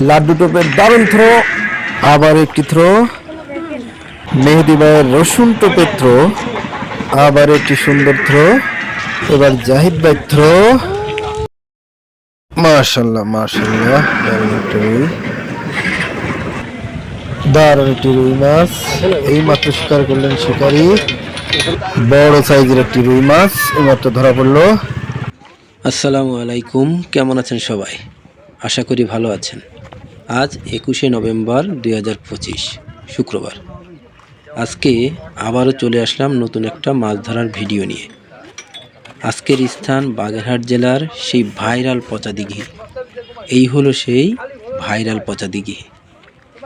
লাড্ডু টোপের দারুণ থ্রো আবার একটি থ্রো মেহেদি ভাইয়ের রসুন টোপের থ্রো আবার একটি সুন্দর থ্রো এবার জাহিদ ভাই থ্রো মাশাল্লাহ মাশাল্লাহ, দারুণ দারুণ একটি রুই মাছ। এই মাত্র শিকার করলেন শিকারি। বড় সাইজের একটি রুই মাছ এইমাত্র ধরা পড়ল। আসসালামু আলাইকুম, কেমন আছেন সবাই? আশা করি ভালো আছেন। আজ একুশে নভেম্বর দুই হাজার পঁচিশ, শুক্রবার। আজকে আবারও চলে আসলাম নতুন একটা মাছ ধরার ভিডিও নিয়ে। আজকের স্থান বাগেরহাট জেলার সেই ভাইরাল পচা দিঘি। এই হলো সেই ভাইরাল পচা দিঘি।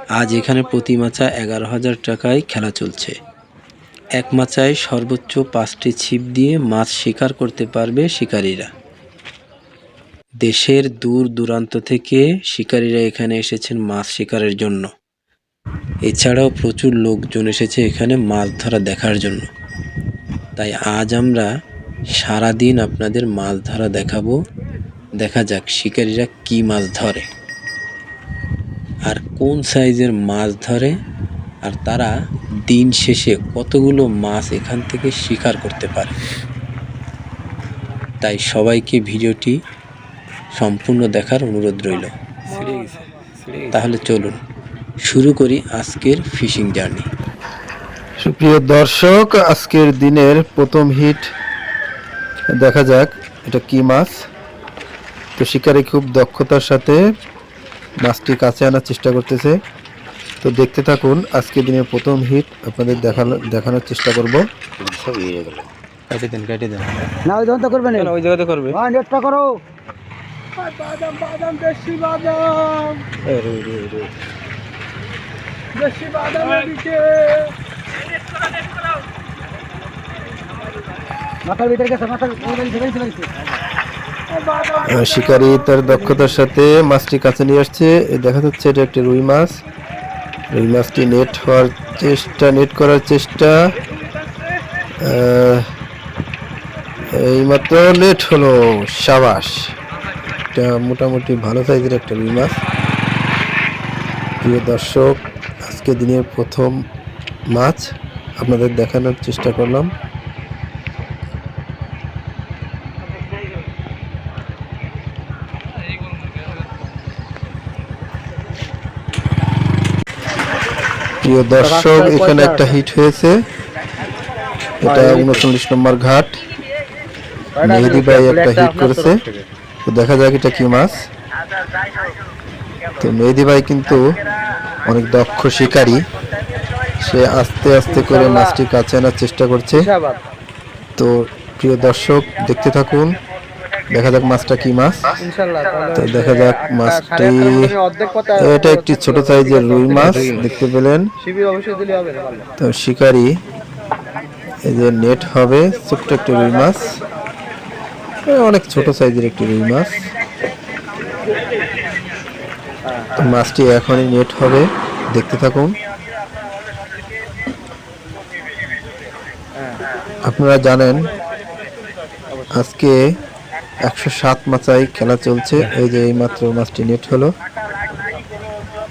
আজ এখানে প্রতি মাচা এগারো হাজার টাকায় খেলা চলছে। এক মাচায় সর্বোচ্চ পাঁচটি ছিপ দিয়ে মাছ শিকার করতে পারবে শিকারীরা। দেশের দূর দূরান্ত থেকে শিকারীরা এখানে এসেছেন মাছ শিকারের জন্য। এছাড়াও প্রচুর লোকজন এসেছে এখানে মাছ ধরা দেখার জন্য। তাই আজ আমরা সারাদিন আপনাদের মাছ ধরা দেখাবো। দেখা যাক শিকারীরা কি মাছ ধরে, আর কোন সাইজের মাছ ধরে, আর তারা দিন শেষে কতগুলো মাছ এখান থেকে শিকার করতে পারে। তাই সবাইকে ভিডিওটি সম্পূর্ণ দেখার অনুরোধ রইল। তাহলে চলুন শুরু করি আজকের ফিশিং জার্নি। সুপ্রিয় দর্শক আজকের দিনের প্রথম হিট দেখা যাক এটা কি মাছ? তো শিকারী খুব দক্ষতার সাথে মাছটি কাছে আনার চেষ্টা করতেছে। তো দেখতে থাকুন আজকের দিনের প্রথম হিট আপনাদের দেখানো দেখানোর চেষ্টা করব। কেটে দেন কেটে দেন। না ওই ধরনটা করবে না। ওই জায়গাতে করবে। হ্যাঁ করো মাথার ভিতরে গেছে মাথার আহ, শিকারী তার দক্ষতার সাথে মাছটি কাছে নিয়ে আসছে। দেখা যাচ্ছে এটা একটি রুই মাছ। রুই মাছটি নেট হওয়ার চেষ্টা নেট করার চেষ্টা। আহ, এইমাত্র নেট হলো সাবাস। এটা মোটামুটি ভালো সাইজের একটা রুই মাছ। প্রিয় দর্শক আজকে দিনের প্রথম মাছ আপনাদের দেখানোর চেষ্টা করলাম। প্রিয় দর্শক এখানে একটা হিট হয়েছে। এটা উনচল্লিশ নম্বর ঘাট। মেহেদি ভাই একটা হিট করেছে। তো দেখা যাক এটা কি মাছ। তো মেহেদি ভাই কিন্তু অনেক দক্ষ শিকারী। সে আস্তে আস্তে করে মাছটি কাছে আনার চেষ্টা করছে। তো প্রিয় দর্শক, দেখতে থাকুন। দেখা যাক মাছটা কি মাছ। তো দেখা যাক মাছটি এটা একটি ছোট সাইজের রুই মাছ, দেখতে পেলেন। তো শিকারি, এই যে নেট হবে, ছোট্ট একটি রুই মাছ। অনেক ছোট সাইজের একটি রুই মাছ। মাছটি এখনই নেট হবে, দেখতে থাকুন। আপনারা জানেন, আজকে একশো সাত মাচাই খেলা চলছে। এই যে এই মাত্র মাছটি নেট হলো।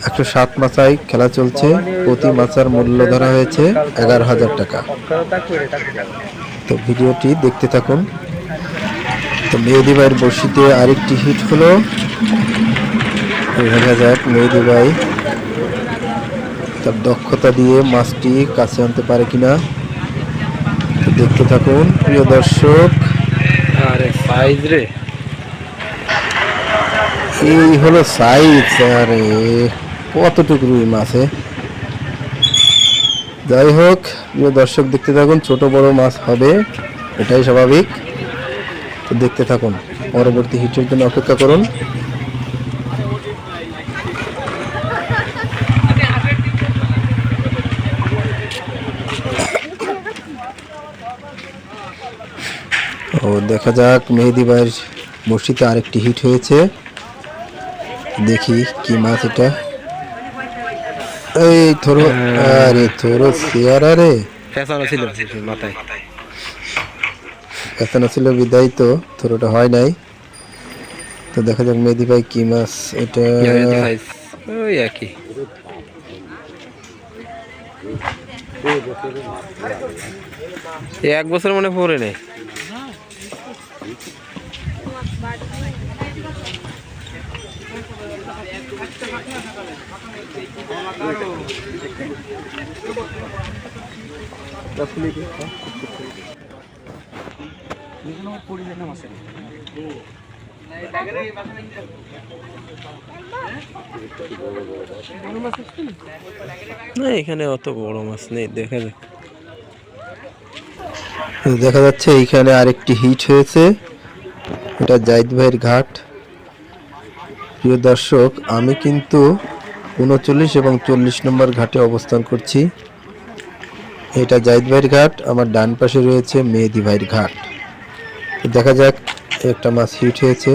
একশো সাত মাচাই খেলা চলছে। প্রতি মাচার মূল্য ধরা হয়েছে এগারো হাজার টাকা। তো ভিডিওটি দেখতে থাকুন। তো মেহেদি ভাইয়ের বড়শিতে আরেকটি হিট হলো। দেখা যাক মেহেদি ভাই তার দক্ষতা দিয়ে মাছটি কাছে আনতে পারে কিনা। দেখতে থাকুন প্রিয় দর্শক। আরে সাইজ রে। এই হলো সাইজ আরে কতটুকু রুই মাছে যাই হোক প্রিয় দর্শক দেখতে থাকুন ছোট বড় মাছ হবে এটাই স্বাভাবিক। তো দেখতে থাকুন। পরবর্তী হিটের জন্য অপেক্ষা করুন। ও দেখা যাক মেহেদি ভাইয়ের বড়শিতে আরেকটি হিট হয়েছে। দেখি কি মাছ এটা। এই থরো আরে থরো চেয়ারা রে। ফেসানো ছিল মাথায়। এখানে ছিল বিদায় তো থরোটা হয় নাই। তো দেখা যাক মেহেদি ভাই কি মাছ, এটা ওই একই। এক বছর মনে পড়ে নেই। না এখানে অত বড় মাছ নেই দেখা যাক। দেখা যাচ্ছে এইখানে আরেকটি হিট হয়েছে। এটা জাহিদ ভাইয়ের ঘাট। প্রিয় দর্শক আমি কিন্তু উনচল্লিশ এবং চল্লিশ নম্বর ঘাটে অবস্থান করছি। এটা জাহিদ ভাইয়ের ঘাট আমার ডান পাশে রয়েছে মেহেদি ভাইয়ের ঘাট। দেখা যাক একটা মাছ হিট হয়েছে।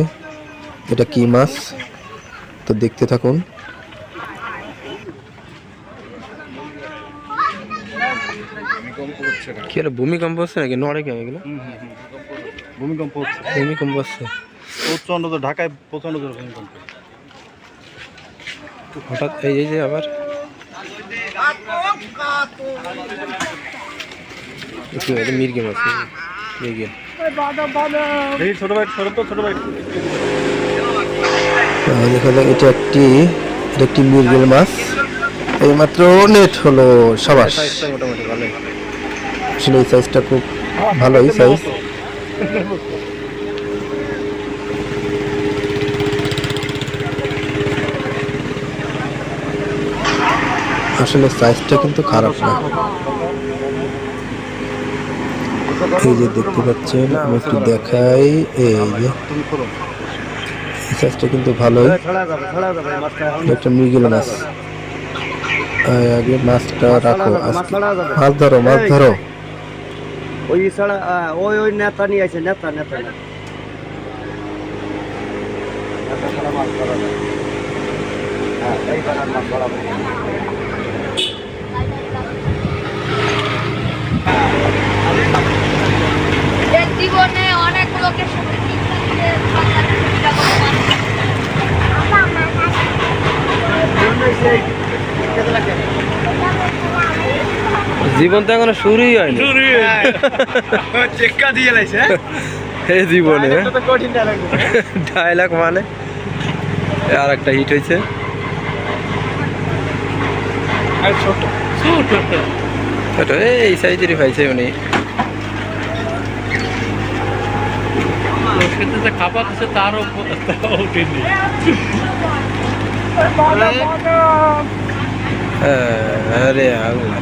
এটা কি মাছ? তো দেখতে থাকুন। কি হলো ভূমিকম্প হচ্ছে নাকি? নড়ে কেমন এগুলো? ভূমিকম্প হচ্ছে। ভূমিকম্প হচ্ছে। প্রচণ্ড তো ঢাকায় প্রচণ্ড জোর ভূমিকম্প। হঠাৎ এই যে আবার। মির্গে মাছ। এই ছোট ভাই ছোট তো ভাই। এটা একটি এটা একটি মিরগেল মাছ। এইমাত্র নেট হলো সাবাস। আসলে এই সাইজটা খুব ভালোই সাইজ আসলে সাইজটা কিন্তু খারাপ না। এই যে দেখতে পাচ্ছেন, আমি একটু দেখাই। এই যে, এই কিন্তু ভালোই। একটা মৃগেল মাছ। আগে মাছটা রাখো মাছ ধরো মাছ ধরো। ওই ছাড়া ওই ওই নেতা নিয়ে আছে নেতা নেতা ধরা যায়। হ্যাঁ, এই ছাড়া মাছ ধরা যায়। এর জীবনে অনেক লোকের সাথে। জীবন তো এখনও শুরুই হয়নি। চেক্কা দিয়ে লাইছে এই জীবনে। তো কঠিন না লাগবে ডায়লগ মানে? আর একটা হিট হয়েছে। ছোট। এই সাইজেরই পাইছে উনি। হ্যাঁ, আরে আল্লাহ।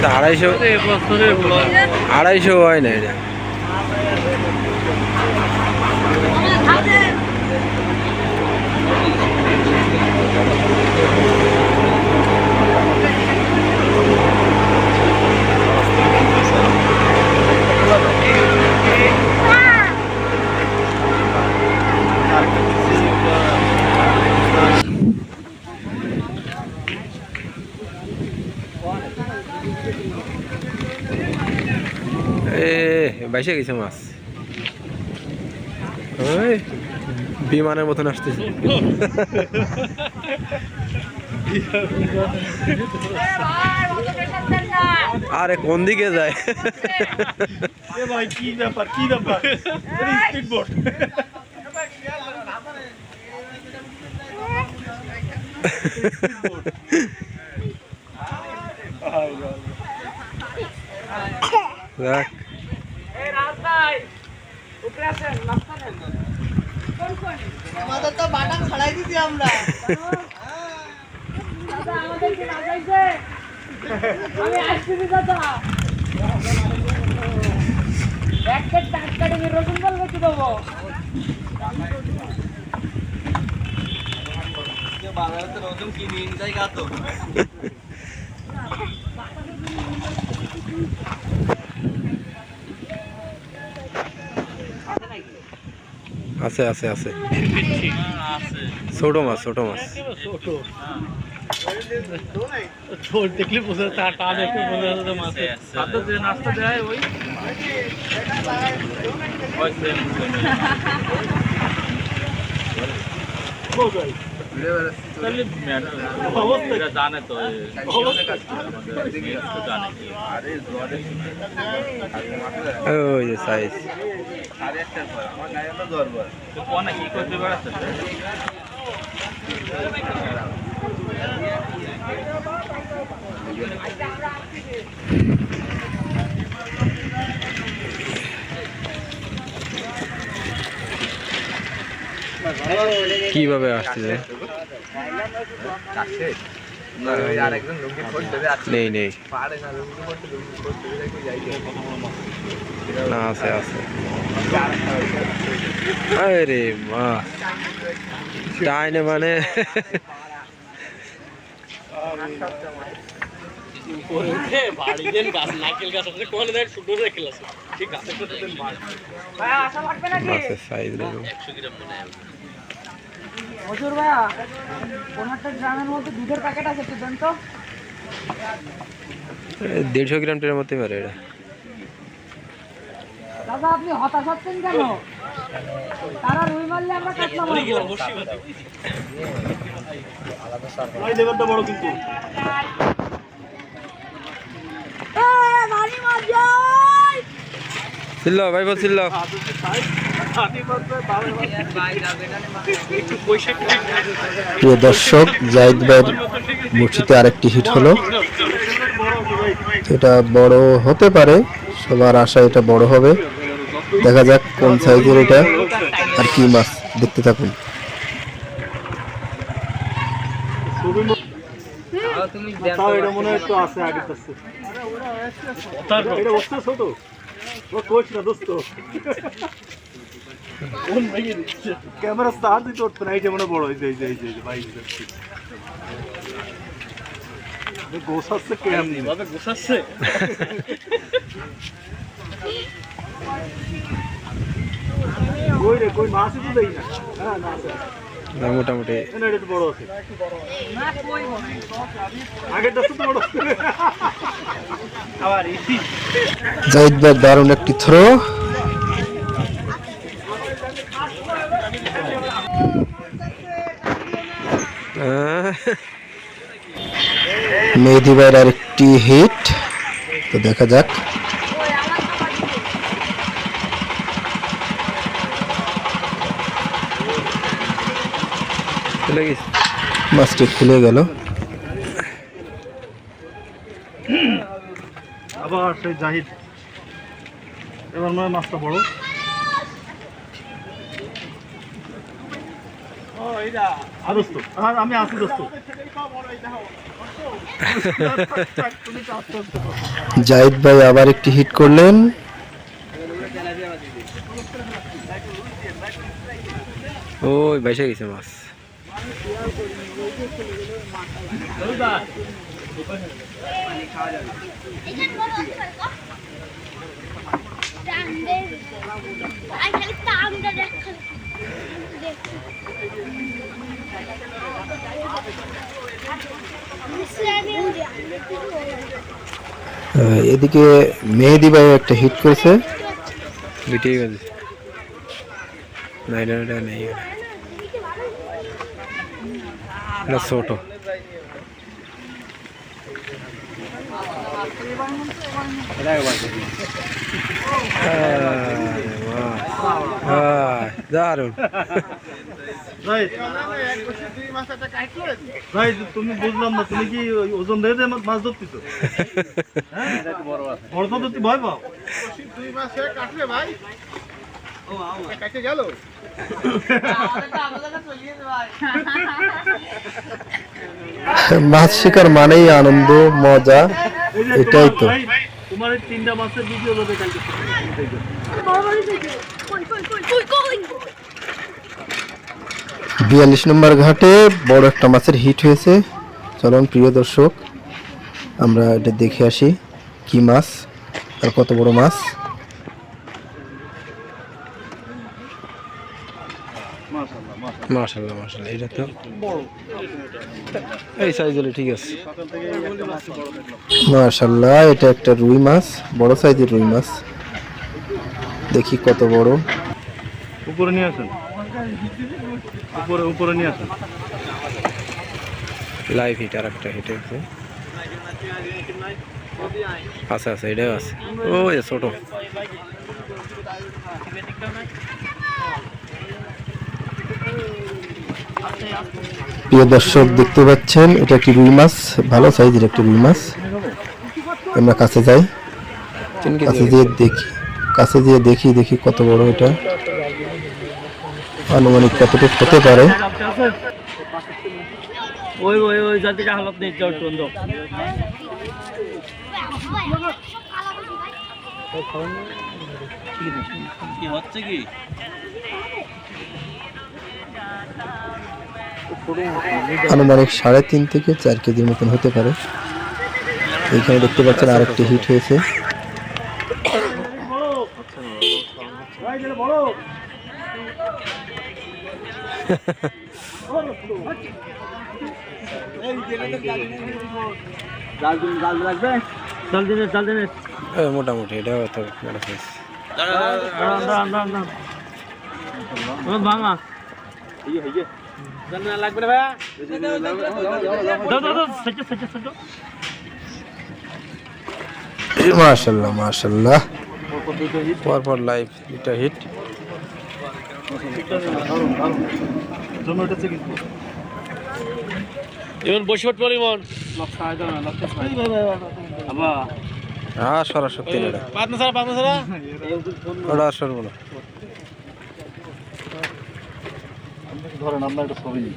তা আড়াইশো আড়াইশো হয় না এটা আমার হাতে এ বাইসে গেছে মাছ। ওই বিমানের মতন আসতেছে। আরে কোন দিকে যায়? ভাই কি ব্যাপার কি ব্যাপার? স্পিড বোট দেখ আমাদের তো বাটাম ছাড়াই দিছি আমরা। আমি আসছি দাদা। একটা টাটকা ডিমের রসুন বল বেঁচে দেবো আছে আছে আছে। ছোট মাছ ছোট মাছ। দেখলে বোঝা তার তা দেখলে বোঝা যে নাস্তা দেয় ওই অবস্থা এরা জানে তো ওই সাইজ। সাড়ে কি করতে বেড়াচ্ছে কীভাবে আসতেছে আরেকজন লুঙ্গি খোঁজ দেবে আর নেই নেই। না আছে আছে। আরে মা। ডাইনে মানে। ঠিক আছে। মজুর ভাইয়া পনেরোটা গ্রামের মধ্যে দুধের প্যাকেট আছে একটু দেন তো। দেড়শো গ্রাম টের মধ্যে পারে এটা। দাদা আপনি হতাশ হচ্ছেন কেন? তারা রুই মারলে আমরা লেবারটা বড় কিন্তু। ছিল ভাই বলছিল প্রিয় দর্শক জাহিদ ভাইয়ের মুঠিতে আরেকটি হিট হলো। এটা বড় হতে পারে সবার আশা এটা বড় হবে। দেখা যাক কোন সাইজের এটা আর কি মাছ দেখতে থাকুন। তাও এটা মনে হয় একটু আছে আগে কাছে এটা বসতে ছোট? ও কোচ না দোস্ত কোন ভেঙে দিচ্ছে ক্যামেরা স্টার দিতে উঠতো না এইটা মনে হয় বড় এই যে এই যে এই যে, এই যে ভাই গোসাচ্ছে কেমনি ভাবে গোসাচ্ছে কই রে কই মাছই তো দেই না হ্যাঁ না না মোটামুটি। না এটা তো বড় আছে আগেরটা তো বড় আবার ইসি জাহিদ ভাইয়ের দারুণ একটি থ্রো মেহেদি ভাইয়ের আরেকটি হিট তো দেখা যাক। চলে গেছে। মাছটি খুলে গেল। আবার সেই জাহিদ। এবার মনে মাছটা বড়। আর আমি আছি দোস্ত। জাহিদ ভাই আবার একটি হিট করলেন। ওই বাইসে গেছে মাছ আর খালি তামটা দেখ আহ, এদিকে মেহেদি ভাই একটা হিট করেছে। দুইটাই গেছে না এটা নেই এটা ছোট জাহিদ জাহিদ তুমি বুঝলাম না তুমি কি ওজন দিয়ে মাছ ধরতেছো? হ্যাঁ? বড় তো ধরতে ভয় পাও। মাছ শিকার মানেই আনন্দ মজা এটাই তো। তোমার তিনটা মাছের ভিডিও যাবে কালকে। বিয়াল্লিশ নম্বর ঘাটে বড় একটা মাছের হিট হয়েছে। চলুন প্রিয় দর্শক আমরা এটা দেখে আসি কি মাছ আর কত বড় মাছ। মাশাল্লাহ মাশাল্লাহ এটা তো এই সাইজ হলে ঠিক আছে। মাশাল্লাহ এটা একটা রুই মাছ বড় সাইজের রুই মাছ। দেখি কত বড়। উপরে নিয়ে আসেন। উপরে উপরে নিয়ে আসেন। লাইভ হিট আর একটা হিট আছে। আছে এটাও আছে। ও এ ছোট। প্রিয় দর্শক দেখতে পাচ্ছেন এটা একটি রুই মাছ ভালো সাইজের একটি রুই মাছ। আমরা কাছে যাই কাছে যেয়ে দেখি কাছে যেয়ে দেখি দেখি কত বড় এটা। আনুমানিক কতটুকু হতে পারে। কি হচ্ছে কি? আনুমানিক সাড়ে তিন থেকে চার কেজির মতন হতে পারে। এইখানে দেখতে পাচ্ছেন আরেকটি হিট হয়েছে। দিনে মোটামুটি ও ভাঙা ইয়ে ইয়ে জাল লাগবে না ভাইয়া দাও দাও দাও সেটা সেটা সেটা মাশাল্লাহ মাশাল্লাহ পর পর লাইভ দুটা হিট ইমন বসে আবা হ্যাঁ সরাসরি এটা পাঁচ না সারা পাঁচ না সারা ওটা সরবো না ধরেন আমরা একটা ছবি নিই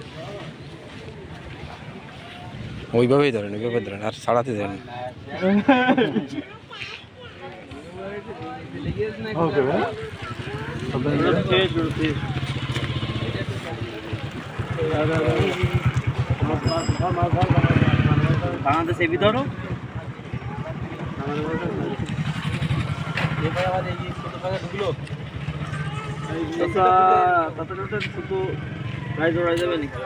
ওইভাবেই ধরেন ওইভাবে ধরেন আর ছাড়াতে ধরেন ওকে ভাই বাংলাদেশে ভিতরও শুধু প্রাইজ ওড়াই যাবে নাকি?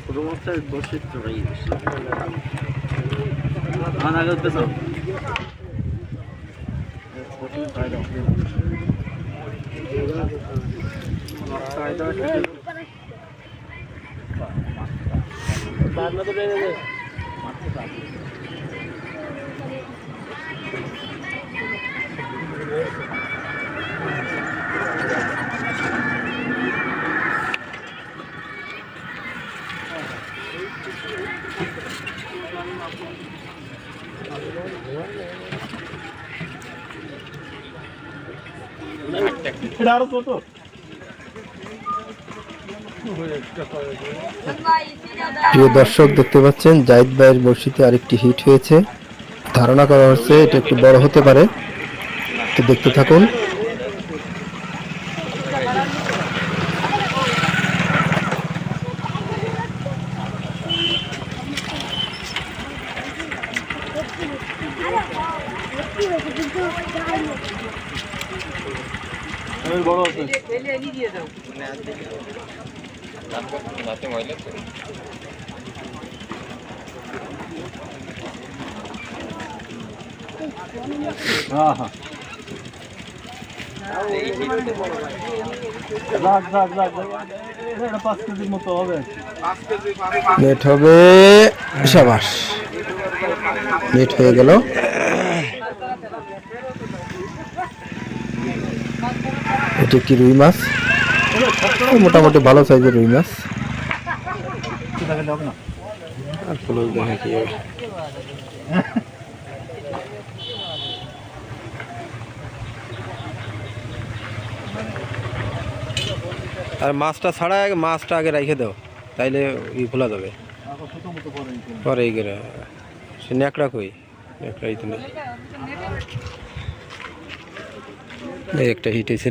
ছোট মাছটা বসে চড়াই আমার আগে উঠতেছ আরও প্রিয় দর্শক, দেখতে পাচ্ছেন, জাহিদ ভাইয়ের বড়শিতে আরেকটি হিট হয়েছে। ধারণা করা হচ্ছে এটা একটু বড় হতে পারে। তো দেখতে থাকুন। বড় আছে। হ্যাঁ হ্যাঁ নেট হবে। সাবাস। নেট হয়ে গেল। এটি একটি রুই মাছ? মোটামুটি ভালো সাইজের রুই মাছ। আর আর মাছটা ছাড়া মাছটা আগে রেখে দাও, তাইলে ই খোলা যাবে। পরে এই করে। সে ন্যাকড়া কই? ন্যাকড়া এই তো একটা হিট হয়েছে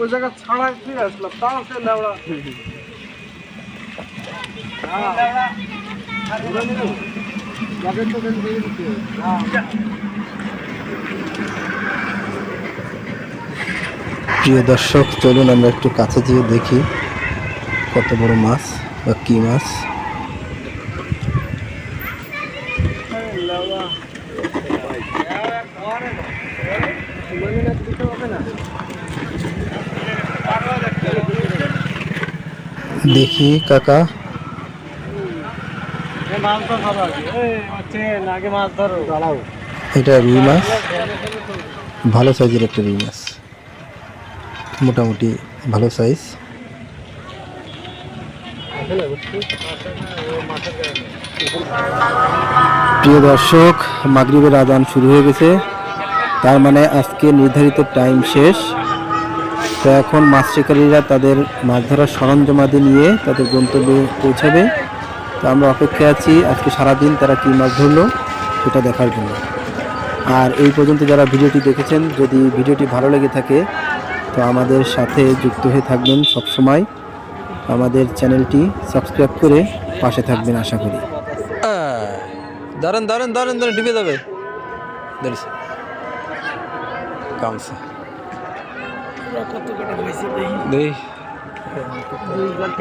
ওই জায়গা ছাড়াই ফিরে আসলাম, তাও সে লেবড়া প্রিয় দর্শক, চলুন আমরা একটু কাছে যেয়ে দেখি কত বড় মাছ বা কি মাছ। দেখি কাকা। এটা রুই মাছ। ভালো সাইজের একটা রুই মাছ। মোটামুটি ভালো সাইজ। প্রিয় দর্শক মাগরিবের আজান শুরু হয়ে গেছে। তার মানে আজকে নির্ধারিত টাইম শেষ। তো এখন মাছ শিকারীরা তাদের মাছ ধরার সরঞ্জামাদি নিয়ে তাদের গন্তব্যে পৌঁছাবে। তো আমরা অপেক্ষায় আছি, আজকে সারাদিন তারা কী মাছ ধরলো সেটা দেখার জন্য। আর এই পর্যন্ত যারা ভিডিওটি দেখেছেন, যদি ভিডিওটি ভালো লেগে থাকে, তো আমাদের সাথে যুক্ত হয়ে থাকবেন সব সময় আমাদের চ্যানেলটি সাবস্ক্রাইব করে পাশে থাকবেন, আশা করি। দাঁড়ান দাঁড়ান দাঁড়ান দাঁড়ান ডুবে যাবে। কামসা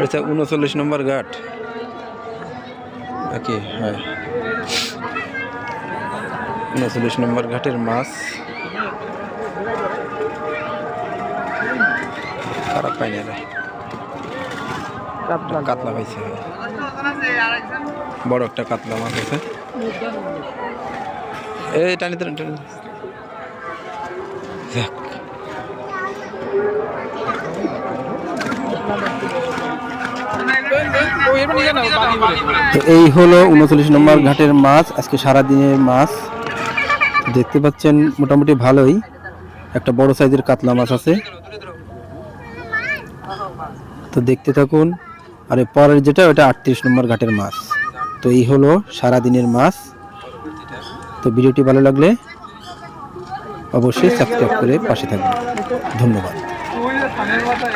এটা উনচল্লিশ নম্বর ঘাট। ওকে হয়। উনচল্লিশ নম্বর ঘাটের মাছ। খারাপ পাইনি কাতলা। পাইছে। বড় একটা কাতলা মাছ আছে। এই টানি টানি টানি। যাক। তো এই হলো উনচল্লিশ নম্বর ঘাটের মাছ, আজকে সারা দিনের মাছ। দেখতে পাচ্ছেন মোটামুটি ভালোই। একটা বড় সাইজের কাতলা মাছ আছে। তো দেখতে থাকুন। আর পরের যেটা, ওটা আটত্রিশ নম্বর ঘাটের মাছ। তো এই হলো সারা দিনের মাছ। তো ভিডিওটি ভালো লাগলে অবশ্যই সাবস্ক্রাইব করে পাশে থাকবেন। ধন্যবাদ। ধানের মাথায়